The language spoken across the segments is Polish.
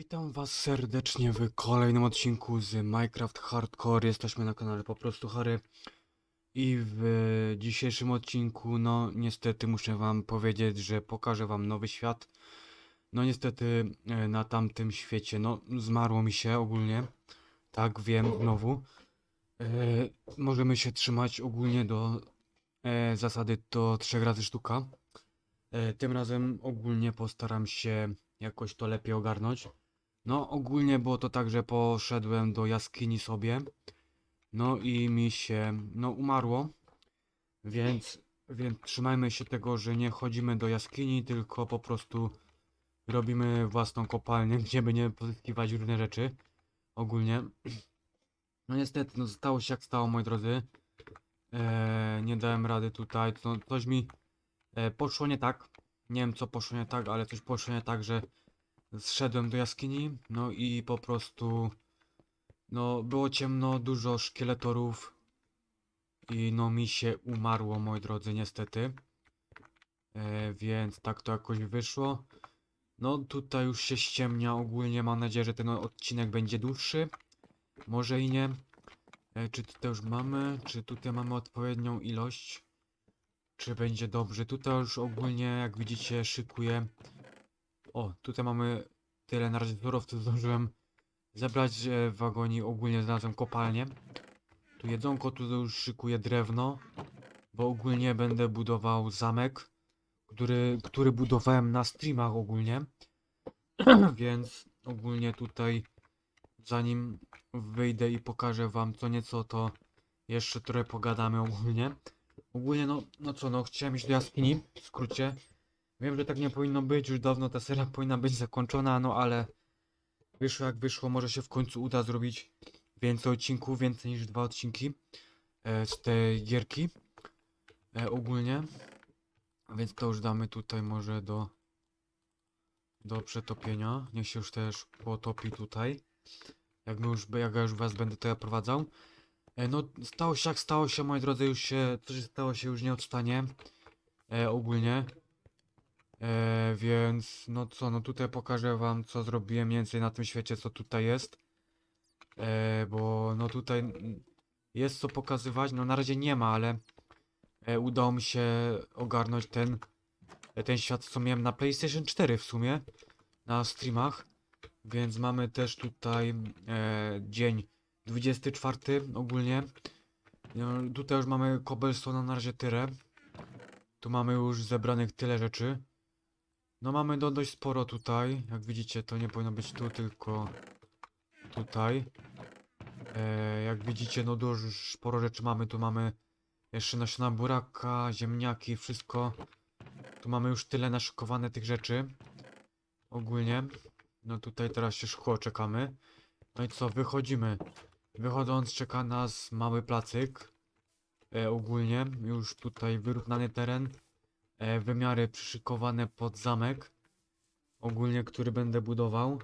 Witam was serdecznie w kolejnym odcinku z Minecraft Hardcore. Jesteśmy na kanale po prostu Harry. I w dzisiejszym odcinku, no niestety muszę wam powiedzieć, że pokażę wam nowy świat. No niestety e, na tamtym świecie, no zmarło mi się ogólnie. Tak, wiem, znowu. E, możemy się trzymać ogólnie do e, zasady to 3 razy sztuka. E, tym razem ogólnie postaram się jakoś to lepiej ogarnąć. No, ogólnie było to tak, że poszedłem do jaskini sobie. No i mi się, no, umarło. Więc, więc trzymajmy się tego, że nie chodzimy do jaskini, tylko po prostu robimy własną kopalnię, gdzie nie pozyskiwać różne rzeczy. Ogólnie. No niestety, no stało się jak stało, moi drodzy. Eee, nie dałem rady tutaj. To, coś mi e, poszło nie tak. Nie wiem co poszło nie tak, ale coś poszło nie tak, że zszedłem do jaskini, no i po prostu, no było ciemno, dużo szkieletorów i no mi się umarło, moi drodzy, niestety. E, więc tak to jakoś wyszło. No tutaj już się ściemnia ogólnie, mam nadzieję, że ten odcinek będzie dłuższy. Może i nie. E, czy tutaj już mamy, czy tutaj mamy odpowiednią ilość? Czy będzie dobrze? Tutaj już ogólnie, jak widzicie, szykuję o, tutaj mamy tyle na razie surowców zdążyłem zebrać w wagonie. Ogólnie znalazłem kopalnię. Tu jedzonko, tu już szykuję drewno, bo ogólnie będę budował zamek, który, który budowałem na streamach ogólnie. Więc ogólnie tutaj, zanim wyjdę i pokażę wam co nieco, to jeszcze trochę pogadamy ogólnie. Ogólnie no, no co, no chciałem iść do jaskini, w skrócie. Wiem, że tak nie powinno być, już dawno ta seria powinna być zakończona, no ale wyszło jak wyszło, może się w końcu uda zrobić więcej odcinków, więcej niż dwa odcinki e, z tej gierki e, ogólnie. Więc to już damy tutaj może do do przetopienia. Niech się już też potopi tutaj. Jak, my już, jak ja już was będę tutaj prowadzał. E, no stało się jak stało się, moi drodzy, już się, co się stało się już nie odstanie. E, ogólnie. E, więc no co, no tutaj pokażę wam co zrobiłem więcej na tym świecie, co tutaj jest. E, bo no tutaj jest co pokazywać, no na razie nie ma, ale e, udało mi się ogarnąć ten, e, ten świat, co miałem na PlayStation 4 w sumie, na streamach. Więc mamy też tutaj e, dzień 24 ogólnie. No, tutaj już mamy cobblestone na razie tyle. Tu mamy już zebranych tyle rzeczy. No mamy do dość sporo tutaj. Jak widzicie, to nie powinno być tu, tylko tutaj. E, jak widzicie, no dużo sporo rzeczy mamy. Tu mamy jeszcze nasiona buraka, ziemniaki, wszystko. Tu mamy już tyle naszykowane tych rzeczy. Ogólnie. No tutaj teraz się szkło czekamy. No i co, wychodzimy. Wychodząc czeka nas mały placyk. E, ogólnie już tutaj wyrównany teren wymiary przyszykowane pod zamek. Ogólnie, który będę budował.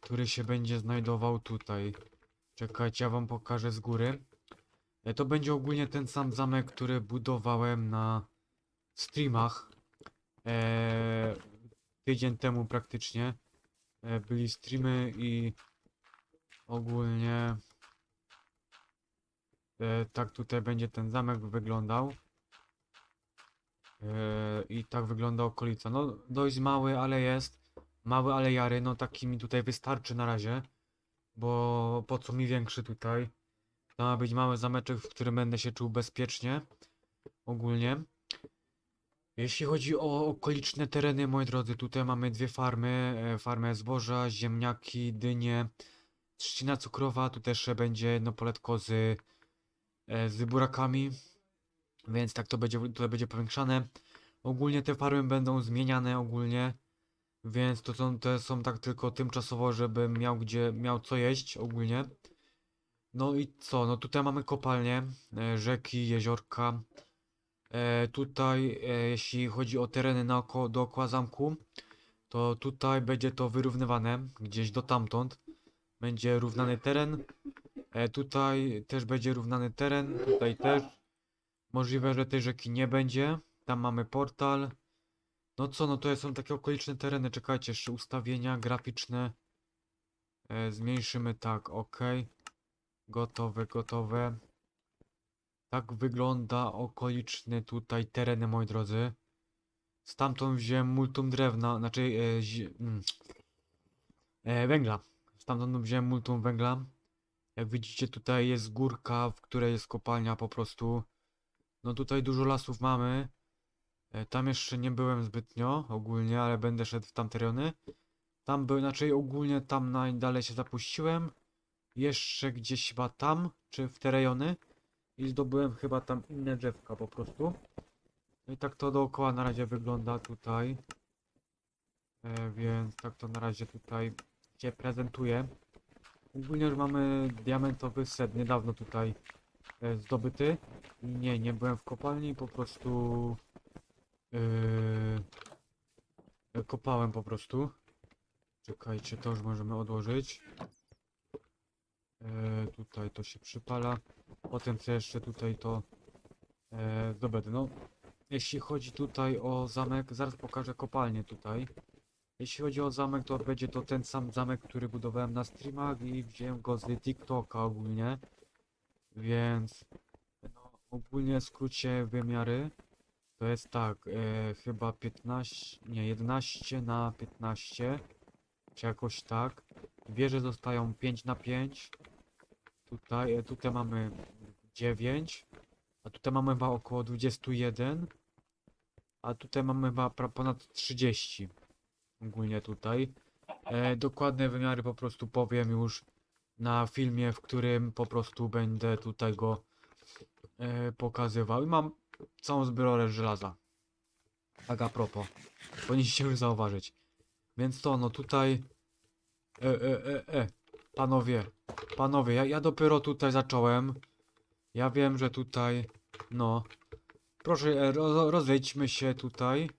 Który się będzie znajdował tutaj. Czekajcie, ja wam pokażę z góry. E, to będzie ogólnie ten sam zamek, który budowałem na streamach. E, tydzień temu praktycznie. E, byli streamy i ogólnie e, tak tutaj będzie ten zamek wyglądał. Yy, I tak wygląda okolica. No dość mały, ale jest. Mały, ale jary. No taki mi tutaj wystarczy na razie. Bo po co mi większy tutaj? To ma być mały zameczek, w którym będę się czuł bezpiecznie. Ogólnie. Jeśli chodzi o okoliczne tereny, moi drodzy, tutaj mamy dwie farmy. e, Farmę zboża, ziemniaki, dynie, trzcina cukrowa. Tu też będzie jedno poletko z, e, z burakami. Więc tak to będzie, to będzie powiększane. Ogólnie te farmy będą zmieniane ogólnie. Więc to są, te są tak tylko tymczasowo, żebym miał gdzie, miał co jeść ogólnie. No i co? No tutaj mamy kopalnie, e, rzeki, jeziorka. E, tutaj, e, jeśli chodzi o tereny naokoło, dookoła zamku, to tutaj będzie to wyrównywane gdzieś do tamtąd. Będzie równany teren. E, tutaj też będzie równany teren, tutaj też. Możliwe, że tej rzeki nie będzie. Tam mamy portal. No co, no to są takie okoliczne tereny. Czekajcie, jeszcze ustawienia graficzne. E, zmniejszymy tak, ok. Gotowe, gotowe. Tak wygląda okoliczny tutaj tereny, moi drodzy. Stamtąd wziąłem multum drewna, znaczy e, zi- mm, e, węgla. Stamtąd wziąłem multum węgla. Jak widzicie tutaj jest górka, w której jest kopalnia po prostu. No tutaj dużo lasów mamy. E, Tam jeszcze nie byłem zbytnio ogólnie, ale będę szedł w tamte rejony. Tam był, znaczy ogólnie tam najdalej się zapuściłem. Jeszcze gdzieś chyba tam, czy w te rejony. I zdobyłem chyba tam inne drzewka po prostu. No i tak to dookoła na razie wygląda tutaj. E, więc tak to na razie tutaj się prezentuje. Ogólnie już mamy diamentowy set niedawno tutaj e, zdobyty. Nie, nie byłem w kopalni, po prostu yy, kopałem po prostu. Czekajcie, to już możemy odłożyć. E, tutaj to się przypala. Potem co jeszcze tutaj to e, zdobędę. No, jeśli chodzi tutaj o zamek, zaraz pokażę kopalnię tutaj. Jeśli chodzi o zamek, to będzie to ten sam zamek, który budowałem na streamach i wziąłem go z TikToka ogólnie. Więc ogólnie w skrócie wymiary to jest tak, e, chyba 15, nie 11 na 15, czy jakoś tak. Wieże zostają 5 na 5. Tutaj, e, tutaj mamy 9, a tutaj mamy chyba około 21, a tutaj mamy chyba ponad 30 ogólnie tutaj. E, dokładne wymiary po prostu powiem już na filmie, w którym po prostu będę tutaj go e, pokazywał. I mam całą zbiorę żelaza. Tak a propos. Powinniście już zauważyć. Więc to, no tutaj... E, e, e, e. Panowie, panowie, ja, ja dopiero tutaj zacząłem. Ja wiem, że tutaj, no... Proszę, e, ro, rozejdziemy się tutaj.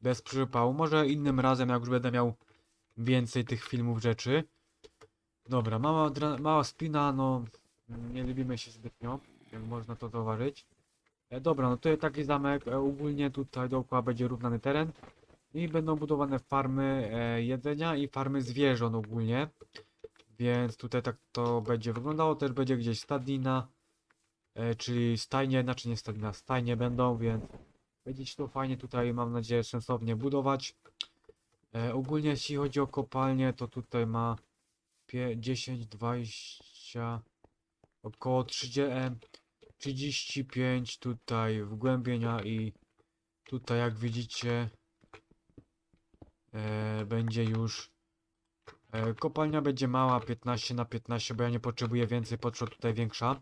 Bez przypału. Może innym razem, jak już będę miał więcej tych filmów rzeczy. Dobra, mała, mała spina, no... Nie lubimy się zbytnio, jak można to zauważyć. E, dobra, no to jest taki zamek. E, ogólnie tutaj dookoła będzie równany teren. I będą budowane farmy e, jedzenia i farmy zwierząt ogólnie. Więc tutaj tak to będzie wyglądało. Też będzie gdzieś stadnina. E, czyli stajnie, znaczy nie stadnina, stajnie będą, więc będzie się to fajnie tutaj, mam nadzieję, sensownie budować. E, ogólnie jeśli chodzi o kopalnię, to tutaj ma pie- 10, 20, około 30, e, 35 tutaj wgłębienia i tutaj jak widzicie e, będzie już e, kopalnia będzie mała 15 na 15 bo ja nie potrzebuję więcej potrzeba tutaj większa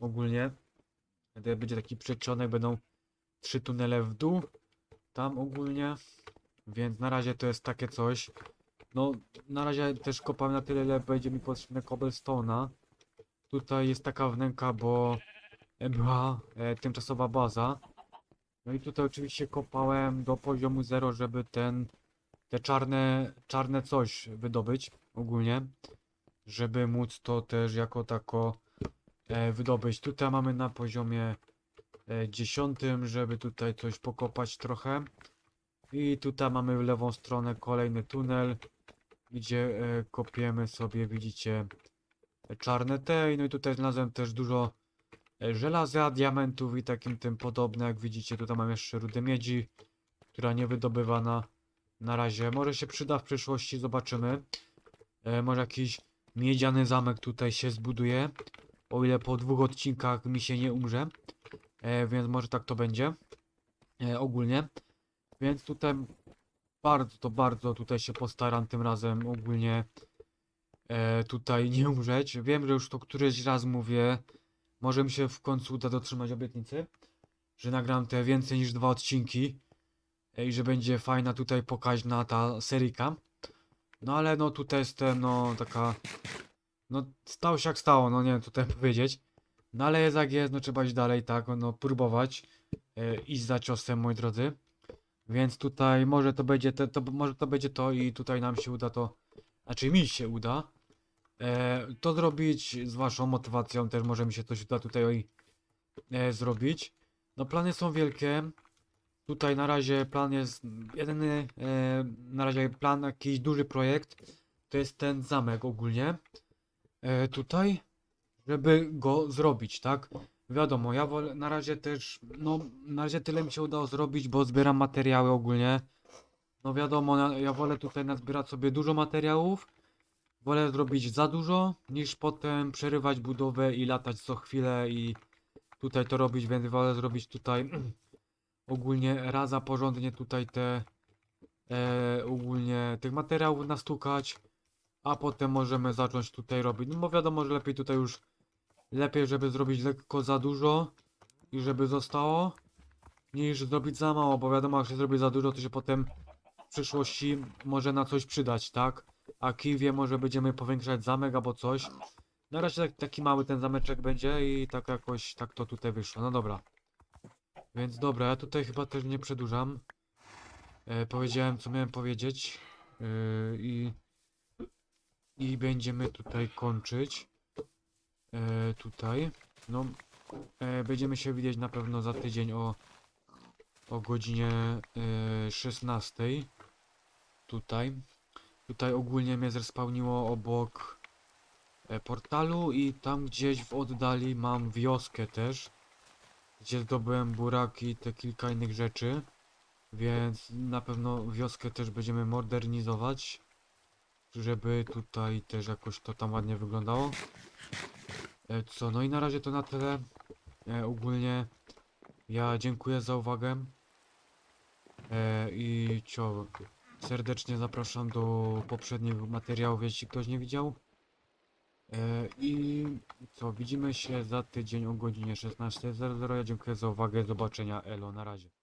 ogólnie. Będzie taki przedsionek będą trzy tunele w dół tam ogólnie więc na razie to jest takie coś. No na razie też kopałem na tyle ile będzie mi potrzebne cobblestone'a. Tutaj jest taka wnęka bo była e, tymczasowa baza. No i tutaj oczywiście kopałem do poziomu 0, żeby ten, te czarne, czarne coś wydobyć ogólnie, żeby móc to też jako tako e, wydobyć. Tutaj mamy na poziomie e, 10, żeby tutaj coś pokopać trochę. I tutaj mamy w lewą stronę kolejny tunel, gdzie e, kopiemy sobie, widzicie, czarne te. No i tutaj znalazłem też dużo żelaza, diamentów i takim tym podobne. Jak widzicie, tutaj mam jeszcze rudę miedzi, która nie wydobywana na razie. Może się przyda w przyszłości, zobaczymy. E, może jakiś miedziany zamek tutaj się zbuduje. O ile po dwóch odcinkach mi się nie umrze. E, więc może tak to będzie. E, ogólnie. Więc tutaj bardzo, to bardzo tutaj się postaram tym razem ogólnie e, tutaj nie umrzeć. Wiem, że już to któryś raz mówię. Może mi się w końcu uda dotrzymać obietnicy, że nagram te więcej niż dwa odcinki e, i że będzie fajna tutaj pokaźna ta seryjka. No ale no tutaj jestem no taka no stało się jak stało, no nie wiem tutaj powiedzieć. No ale jest jak jest, no trzeba iść dalej, tak, no próbować e, iść za ciosem, moi drodzy. Więc tutaj może to będzie te, to, może to będzie to i tutaj nam się uda to, znaczy mi się uda e, to zrobić z waszą motywacją też może mi się coś uda tutaj e, zrobić. No plany są wielkie. Tutaj na razie plan jest jedyny, e, na razie plan jakiś duży projekt. to jest ten zamek ogólnie. E, tutaj, żeby go zrobić, tak? Wiadomo, ja wolę na razie też, no na razie tyle mi się udało zrobić, bo zbieram materiały ogólnie. No wiadomo, ja wolę tutaj nazbierać sobie dużo materiałów. Wolę zrobić za dużo, niż potem przerywać budowę i latać co chwilę i tutaj to robić, więc wolę zrobić tutaj ogólnie raza porządnie tutaj te e, ogólnie tych materiałów nastukać, a potem możemy zacząć tutaj robić. No bo wiadomo, że lepiej tutaj już lepiej, żeby zrobić lekko za dużo i żeby zostało, niż zrobić za mało, bo wiadomo, jak się zrobi za dużo, to się potem w przyszłości może na coś przydać, tak? A wie, może będziemy powiększać zamek albo coś. Na razie tak, taki mały ten zameczek będzie i tak jakoś tak to tutaj wyszło. No dobra. Więc dobra, ja tutaj chyba też nie przedłużam. E, powiedziałem co miałem powiedzieć. E, I i będziemy tutaj kończyć. E, tutaj. No, e, będziemy się widzieć na pewno za tydzień o, o godzinie e, 16. Tutaj. Tutaj ogólnie mnie zrespawniło obok e, portalu i tam gdzieś w oddali mam wioskę też. Gdzie zdobyłem buraki i te kilka innych rzeczy. Więc na pewno wioskę też będziemy modernizować żeby tutaj też jakoś to tam ładnie wyglądało. E, co, no i na razie to na tyle. E, ogólnie ja dziękuję za uwagę. I co, serdecznie zapraszam do poprzednich materiałów, jeśli ktoś nie widział. E, I co, widzimy się za tydzień o godzinie 16.00. Ja dziękuję za uwagę, zobaczenia, elo, na razie.